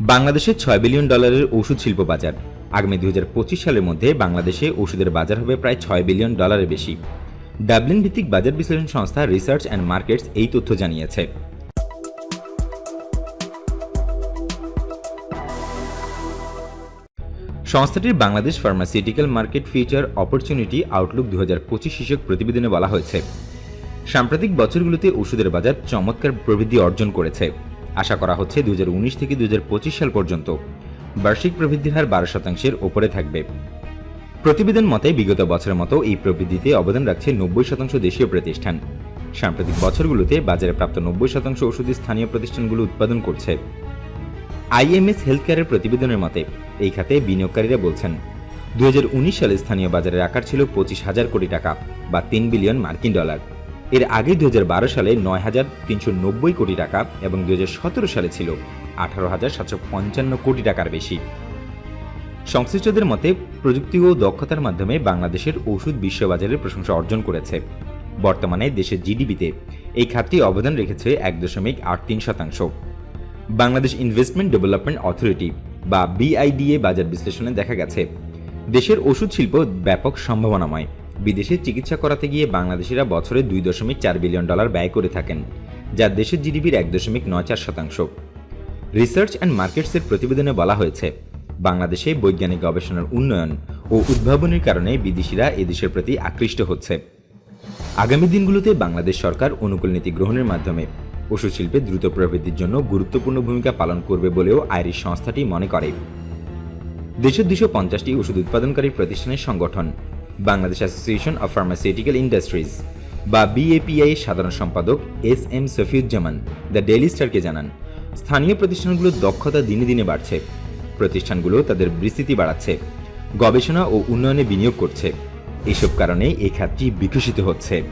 বাংলাদেশে ছয় বিলিয়ন ডলারের ওষুধ শিল্প বাজার। আগামী দুই হাজার পঁচিশ সালের মধ্যে বাংলাদেশে ওষুধের বাজার হবে প্রায় ছয় বিলিয়ন ডলারের বেশি। ডাবলিন ভিত্তিক বাজার বিশ্লেষণ সংস্থা রিসার্চ অ্যান্ড মার্কেটস এই তথ্য জানিয়েছে। সংস্থাটির Bangladesh pharmaceutical market future opportunity outlook দু হাজার পঁচিশ শীর্ষক প্রতিবেদনে বলা হয়েছে। সাম্প্রতিক বছরগুলোতে ওষুধের বাজার চমৎকার প্রবৃদ্ধি অর্জন করেছে। আশা করা হচ্ছে দু হাজার উনিশ থেকে দু হাজার পঁচিশ সাল পর্যন্ত। বার্ষিক প্রবৃদ্ধির হার বারো শতাংশের ওপরে থাকবে। প্রতিবেদন মতে, বিগত বছরের মতো এই প্রবৃদ্ধিতে অবদান রাখছে নব্বই শতাংশ দেশীয় প্রতিষ্ঠান। সাম্প্রতিক বছরগুলোতে বাজারে প্রাপ্ত নব্বই শতাংশ ওষুধ স্থানীয় প্রতিষ্ঠানগুলো উৎপাদন করছে। আইএমএস হেলথ কেয়ারের প্রতিবেদনের মতে, এই খাতে বিনিয়োগকারীরা বলছেন দু হাজার উনিশ সালে স্থানীয় বাজারের আকার ছিল পঁচিশ হাজার কোটি টাকা বা তিন বিলিয়ন মার্কিন ডলার। এর আগে দুই হাজার বারো সালে নয় হাজার তিনশো নব্বই কোটি টাকা এবং দুই হাজার সতেরো সালে ছিল আঠারো হাজার সাতশো পঞ্চান্ন কোটি টাকার বেশি। সংশ্লিষ্টদের মতে প্রযুক্তি ও দক্ষতার মাধ্যমে বাংলাদেশের ওষুধ বিশ্ববাজারের প্রশংসা অর্জন করেছে। বর্তমানে দেশের জিডিপিতে এই খাতটি অবদান রেখেছে এক দশমিক আট তিন শতাংশ। বাংলাদেশ ইনভেস্টমেন্ট ডেভেলপমেন্ট অথরিটি বা বিআইডিএ বাজার বিশ্লেষণে দেখা গেছে, দেশের ওষুধ শিল্প ব্যাপক সম্ভাবনাময়। বিদেশে চিকিৎসা করাতে গিয়ে বাংলাদেশিরা বছরে দুই দশমিক চার বিলিয়ন ডলার ব্যয় করে থাকেন, যা দেশের জিডিপির এক দশমিক নয় চার শতাংশ। রিসার্চ অ্যান্ড মার্কেটসের প্রতিবেদনে বলা হয়েছে, বাংলাদেশে বৈজ্ঞানিক গবেষণার উন্নয়ন ও উদ্ভাবনের কারণে বিদেশিরা এদেশের প্রতি আকৃষ্ট হচ্ছে। আগামী দিনগুলোতে বাংলাদেশ সরকার অনুকূল নীতি গ্রহণের মাধ্যমে ওষুধ শিল্পে দ্রুত প্রবৃদ্ধির জন্য গুরুত্বপূর্ণ ভূমিকা পালন করবে বলেও আইরিশ সংস্থাটি মনে করে। দেশের দুশো পঞ্চাশটি ওষুধ উৎপাদনকারী প্রতিষ্ঠানের সংগঠন Bangladesh association of pharmaceutical industries বা বিএপিআই সাধারণ সম্পাদক S M Safiuzzaman the daily স্টারকে জানান, স্থানীয় প্রতিষ্ঠানগুলোর দক্ষতা দিনে দিনে বাড়ছে, প্রতিষ্ঠানগুলো তাদের বিস্তৃতি বাড়াচ্ছে, গবেষণা ও উন্নয়নে বিনিয়োগ করছে। এসব কারণে এই খাতটি বিকশিত হচ্ছে।